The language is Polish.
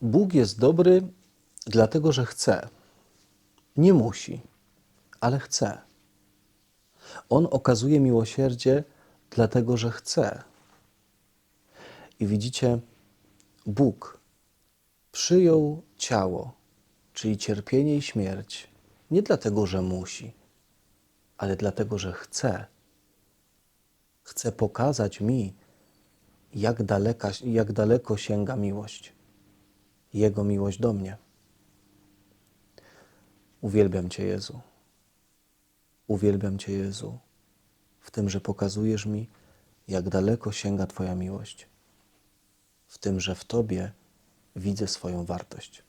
Bóg jest dobry, dlatego że chce. Nie musi, ale chce. On okazuje miłosierdzie, dlatego że chce. I widzicie, Bóg przyjął ciało czyli cierpienie i śmierć, nie dlatego, że musi, ale dlatego, że chce. Chce pokazać mi, jak, daleka, jak daleko sięga miłość. Jego miłość do mnie. Uwielbiam Cię, Jezu. Uwielbiam Cię, Jezu, w tym, że pokazujesz mi, jak daleko sięga Twoja miłość, w tym, że w Tobie widzę swoją wartość.